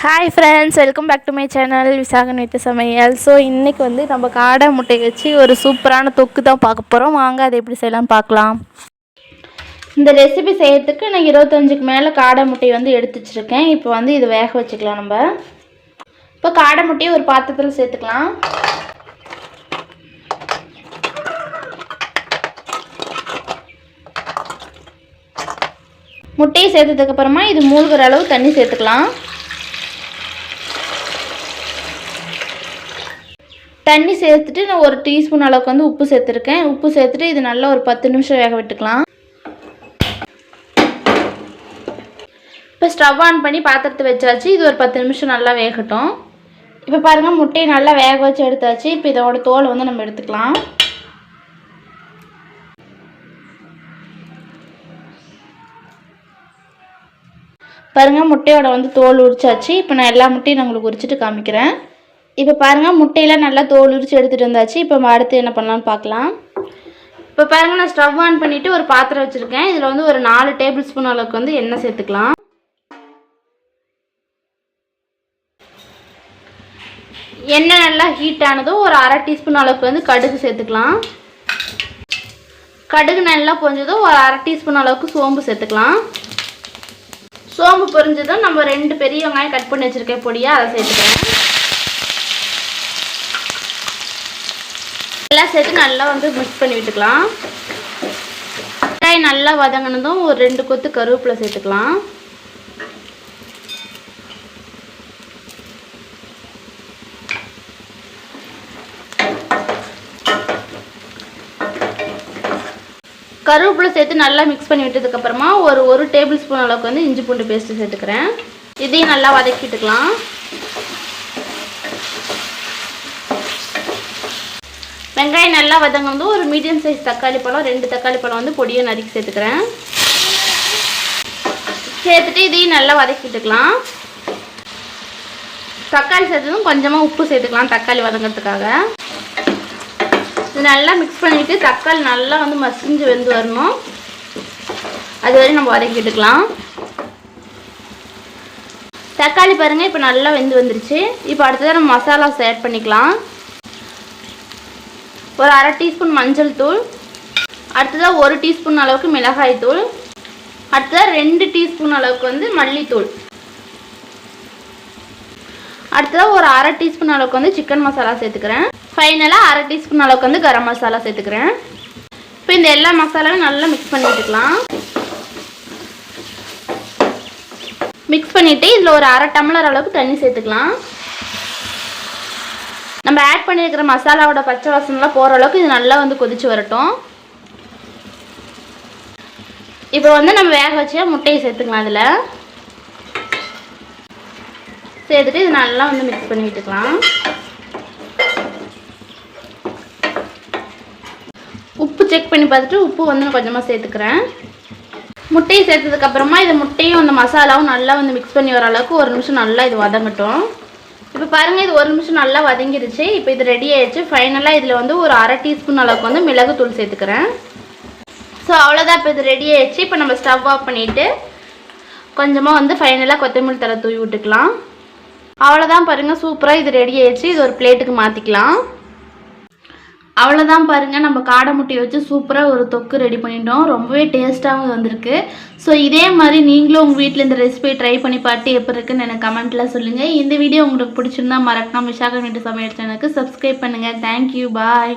Hi friends welcome back to my channel Visakan வீட்டு சமையல் so இன்றைக்கி வந்து நம்ம காடை முட்டை வச்சு ஒரு சூப்பரான தொக்கு தான் பார்க்க போகிறோம் வாங்க அதை எப்படி செய்யலாம் பார்க்கலாம். இந்த ரெசிபி செய்யறதுக்கு நான் இருபத்தஞ்சுக்கு மேலே காடை முட்டை வந்து எடுத்து வச்சுருக்கேன். இப்போ வந்து இது வேக வச்சுக்கலாம் நம்ம. இப்போ காடை முட்டையை ஒரு பாத்திரத்தில் சேர்த்துக்கலாம். முட்டையை சேர்த்ததுக்கப்புறமா இது மூழ்கிற அளவு தண்ணி சேர்த்துக்கலாம். தண்ணி சேர்த்துட்டு நான் ஒரு டீஸ்பூன் அளவுக்கு வந்து உப்பு சேர்த்துருக்கேன். உப்பு சேர்த்துட்டு இது நல்லா ஒரு பத்து நிமிஷம் வேக விட்டுக்கலாம். இப்போ ஸ்டவ் ஆன் பண்ணி பாத்திரத்தை வச்சாச்சு. இது ஒரு பத்து நிமிஷம் நல்லா வேகட்டும். இப்போ பாருங்கள் முட்டையை நல்லா வேக வச்சு எடுத்தாச்சு. இப்போ இதோட தோல் வந்து நம்ம எடுத்துக்கலாம். பாருங்கள் முட்டையோட வந்து தோல் உரிச்சாச்சு. இப்போ நான் எல்லா முட்டையும் நான் உங்களுக்கு உரிச்சிட்டு காமிக்கிறேன். இப்போ பாருங்கள் முட்டையெல்லாம் நல்லா தோல் உரிச்சு எடுத்துகிட்டு வந்தாச்சு. இப்போ அடுத்து என்ன பண்ணலாம்னு பார்க்கலாம் இப்போ பாருங்கள் நான் ஸ்டவ் ஆன் பண்ணிவிட்டு ஒரு பாத்திரம் வச்சுருக்கேன். இதில் வந்து ஒரு நாலு டேபிள் ஸ்பூன் அளவுக்கு வந்து எண்ணெய் சேர்த்துக்கலாம். எண்ணெய் நல்லா ஹீட் ஆனதும் ஒரு அரை டீஸ்பூன் அளவுக்கு வந்து கடுகு சேர்த்துக்கலாம். கடுகு நல்லா பொஞ்சதும் ஒரு அரை டீஸ்பூன் அளவுக்கு சோம்பு சேர்த்துக்கலாம். சோம்பு பொரிஞ்சதும் நம்ம ரெண்டு பெரிய வெங்காயம் கட் பண்ணி வச்சுருக்கேன் பொடியாக அதை சேர்த்துக்கலாம். எல்லாம் சேர்த்து நல்லா வந்து மிக்ஸ் பண்ணி விட்டுக்கலாம். வெங்காயம் நல்லா வதங்கினதும் ஒரு ரெண்டு கொத்து கருவேப்பிலை சேர்த்துக்கலாம். கருவேப்பிலை சேர்த்து நல்லா மிக்ஸ் பண்ணி விட்டதுக்கப்புறமா ஒரு ஒரு டேபிள் ஸ்பூன் அளவுக்கு வந்து இஞ்சி பூண்டு பேஸ்ட்டு சேர்த்துக்கிறேன். இதையும் நல்லா வதக்கிட்டுக்கலாம். வெங்காயம் நல்லா வதங்க வந்து ஒரு மீடியம் சைஸ் தக்காளி பழம் ரெண்டு தக்காளி பழம் வந்து பொடியை நறுக்கி சேர்த்துக்கிறேன். சேர்த்துட்டு இதையும் நல்லா வதக்கிட்டுக்கலாம். தக்காளி சேர்த்ததும் கொஞ்சமாக உப்பு சேர்த்துக்கலாம் தக்காளி வதங்கிறதுக்காக. இது நல்லா மிக்ஸ் பண்ணிவிட்டு தக்காளி நல்லா வந்து மசிஞ்சு வெந்து வரணும். அது வரையும் நம்ம வதக்கிட்டுக்கலாம். தக்காளி பாருங்கள் இப்போ நல்லா வெந்து வந்துருச்சு. இப்போ அடுத்ததாக நம்ம மசாலாஸ் ஆட் பண்ணிக்கலாம். ஒரு அரை டீஸ்பூன் மஞ்சள் தூள் அடுத்ததாக ஒரு டீஸ்பூன் அளவுக்கு மிளகாய் தூள் அடுத்ததாக ரெண்டு டீஸ்பூன் அளவுக்கு வந்து மல்லித்தூள். அடுத்ததாக ஒரு அரை டீஸ்பூன் அளவுக்கு வந்து சிக்கன் மசாலா சேர்த்துக்கிறேன். ஃபைனலாக அரை டீஸ்பூன் அளவுக்கு வந்து கரம் மசாலா சேர்த்துக்கிறேன். இப்போ இந்த எல்லா மசாலாவும் நல்லா மிக்ஸ் பண்ணி விட்டுக்கலாம் மிக்ஸ் பண்ணிவிட்டு இதில் ஒரு அரை டம்ளர் அளவுக்கு தண்ணி சேர்த்துக்கலாம். நம்ம ஆட் பண்ணியிருக்கிற மசாலாவோட பச்சை வாசனெலாம் போகிற அளவுக்கு இது நல்லா வந்து கொதிச்சு வரட்டும். இப்போ வந்து நம்ம வேக வச்ச முட்டையை சேர்த்துக்கலாம் அதில். சேர்த்துட்டு இது நல்லா வந்து மிக்ஸ் பண்ணி விட்டுக்கலாம். உப்பு செக் பண்ணி பார்த்துட்டு உப்பு வந்து நான் கொஞ்சமாக சேர்த்துக்கிறேன். முட்டையை சேர்த்ததுக்கப்புறமா இது முட்டையும் அந்த மசாலாவும் நல்லா வந்து மிக்ஸ் பண்ணி வர அளவுக்கு ஒரு நிமிஷம் நல்லா இது வதங்கட்டும். இப்போ பாருங்கள் இது ஒரு நிமிஷம் நல்லா வதங்கிருச்சு. இப்போ இது ரெடி ஆயிடுச்சு. ஃபைனலாக இதில் வந்து ஒரு அரை டீஸ்பூன் அளவுக்கு வந்து மிளகுத்தூள் சேர்த்துக்கிறேன். ஸோ அவ்வளோதான் இப்போ இது ரெடி ஆயிடுச்சு. இப்போ நம்ம ஸ்டவ் ஆஃப் பண்ணிவிட்டு கொஞ்சமாக வந்து ஃபைனலாக கொத்தமல்லி தலை தூவி விட்டுக்கலாம். அவ்வளோதான் பாருங்கள் சூப்பராக இது ரெடி ஆயிடுச்சு. இது ஒரு பிளேட்டுக்கு மாற்றிக்கலாம் அவ்வளோதான் பாருங்கள் நம்ம காடை முட்டையை வச்சு சூப்பராக ஒரு தொக்கு ரெடி பண்ணிட்டோம். ரொம்பவே டேஸ்ட்டாகவும் வந்திருக்கு. ஸோ இதே மாதிரி நீங்களும் உங்கள் வீட்டில் இந்த ரெசிபியை ட்ரை பண்ணி பார்த்து எப்படி இருக்குன்னு எனக்கு கமெண்ட்டில் சொல்லுங்கள் இந்த வீடியோ உங்களுக்கு பிடிச்சிருந்தா மறக்காமல் விசாகம் வீட்டு சமையல் சேனலுக்கு சப்ஸ்கிரைப் பண்ணுங்கள் தேங்க்யூ பாய்